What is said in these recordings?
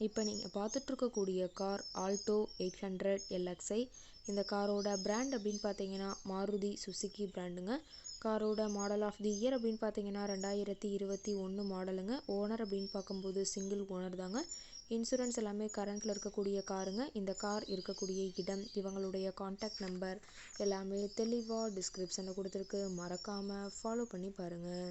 இப்போ நீங்கள் பார்த்துட்ருக்கக்கூடிய car Alto eight hundred LXI இந்த காரோட பிராண்ட் அப்படின்னு பார்த்தீங்கன்னா மாருதி சுசுகி பிராண்டுங்க காரோட மாடல் ஆஃப் தி இயர் அப்படின்னு பார்த்தீங்கன்னா ரெண்டாயிரத்தி இருபத்தி ஒன்று மாடலுங்க ஓனர் அப்படின்னு பார்க்கும்போது சிங்கிள் ஓனர் தாங்க. இன்சூரன்ஸ் எல்லாமே கரண்ட்டில் இருக்கக்கூடிய காருங்க. இந்த கார் இருக்கக்கூடிய இடம் இவங்களுடைய காண்டாக்ட் நம்பர் எல்லாமே தெளிவாக டிஸ்கிரிப்ஷனில் கொடுத்துருக்கு. மறக்காமல் ஃபாலோ பண்ணி பாருங்கள்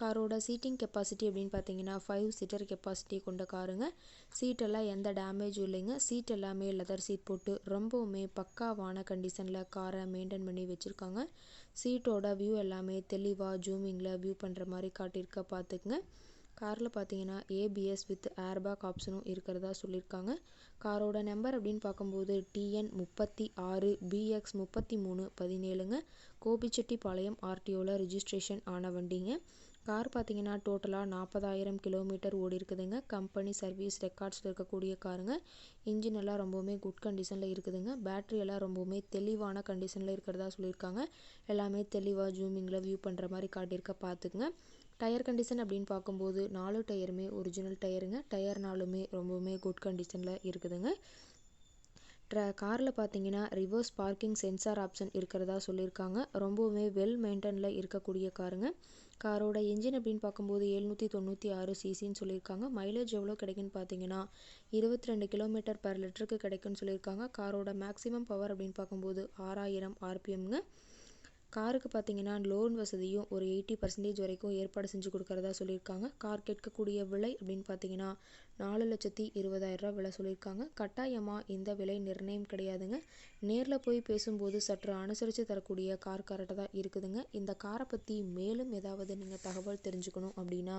காரோட சீட்டிங் கெப்பாசிட்டி அப்படின்னு பார்த்தீங்கன்னா ஃபைவ் சீட்டர் கெப்பாசிட்டி கொண்ட காருங்க. சீட்டெல்லாம் எந்த டேமேஜும் இல்லைங்க. சீட் எல்லாமே லெதர் சீட் போட்டு ரொம்பவுமே பக்காவான கண்டிஷனில் காரை மெயின்டைன் பண்ணி வச்சுருக்காங்க. சீட்டோட வியூ எல்லாமே தெளிவாக ஜூமிங்கில் வியூ பண்ணுற மாதிரி காட்டியிருக்க பார்த்துக்குங்க. காரில் பார்த்தீங்கன்னா ஏபிஎஸ் வித் ஏர்பேக் ஆப்ஷனும் இருக்கிறதா சொல்லியிருக்காங்க. காரோட நம்பர் அப்படின்னு பார்க்கும்போது டிஎன் முப்பத்தி ஆறு பிஎக்ஸ் முப்பத்தி மூணு பதினேழுங்க. கோபிச்செட்டிப்பாளையம் ஆர்டிஓவில் ரிஜிஸ்ட்ரேஷன் ஆன வண்டிங்க. கார் பார்த்தீங்கன்னா டோட்டலாக நாற்பதாயிரம் கிலோமீட்டர் ஓடி இருக்குதுங்க. கம்பெனி சர்வீஸ் ரெக்கார்ட்ஸில் இருக்கக்கூடிய காருங்க. இன்ஜின் எல்லாம் ரொம்பவுமே குட் கண்டிஷனில் இருக்குதுங்க. பேட்ரி எல்லாம் ரொம்பவுமே தெளிவான கண்டிஷனில் இருக்கிறதா சொல்லியிருக்காங்க. எல்லாமே தெளிவாக ஜூமிங்கில் வியூ பண்ணுற மாதிரி காட்டியிருக்க பார்த்துக்குங்க டயர் கண்டிஷன் அப்படின்னு பார்க்கும்போது நாலு டயருமே ஒரிஜினல் டயருங்க. டயர்னாலுமே ரொம்பவுமே குட் கண்டிஷனில் இருக்குதுங்க. ட்ர காரில் பார்த்தீங்கன்னா ரிவர்ஸ் பார்க்கிங் சென்சார் ஆப்ஷன் இருக்கிறதா சொல்லியிருக்காங்க. ரொம்பவுமே வெல் மெயின்டனில் இருக்கக்கூடிய காருங்க. காரோட இன்ஜின் அப்படின்னு பார்க்கும்போது எழுநூற்றி தொண்ணூற்றி ஆறு சிசின்னு சொல்லியிருக்காங்க. மைலேஜ் எவ்வளோ கிடைக்குன்னு பார்த்தீங்கன்னா இருபத்தி ரெண்டு கிலோமீட்டர் பர் லிட்டருக்கு கிடைக்குன்னு சொல்லியிருக்காங்க. காரோட மேக்ஸிமம் பவர் அப்படின்னு பார்க்கும்போது ஆறாயிரம் ஆர்பிஎம்ங்க காருக்கு பார்த்தீங்கன்னா லோன் வசதியும் ஒரு எயிட்டி பர்சன்டேஜ் வரைக்கும் ஏற்பாடு செஞ்சு கொடுக்குறதா சொல்லியிருக்காங்க. கார் கேட்கக்கூடிய விலை அப்படின்னு பார்த்தீங்கன்னா நாலு லட்சத்தி இருபதாயிரரூவா விலை சொல்லியிருக்காங்க. கட்டாயமாக இந்த விலை நிர்ணயம் கிடையாதுங்க. நேரில் போய் பேசும்போது சற்று அனுசரித்து தரக்கூடிய கார் கரெக்டாக தான் இருக்குதுங்க. இந்த காரை பற்றி மேலும் ஏதாவது நீங்கள் தகவல் தெரிஞ்சுக்கணும் அப்படின்னா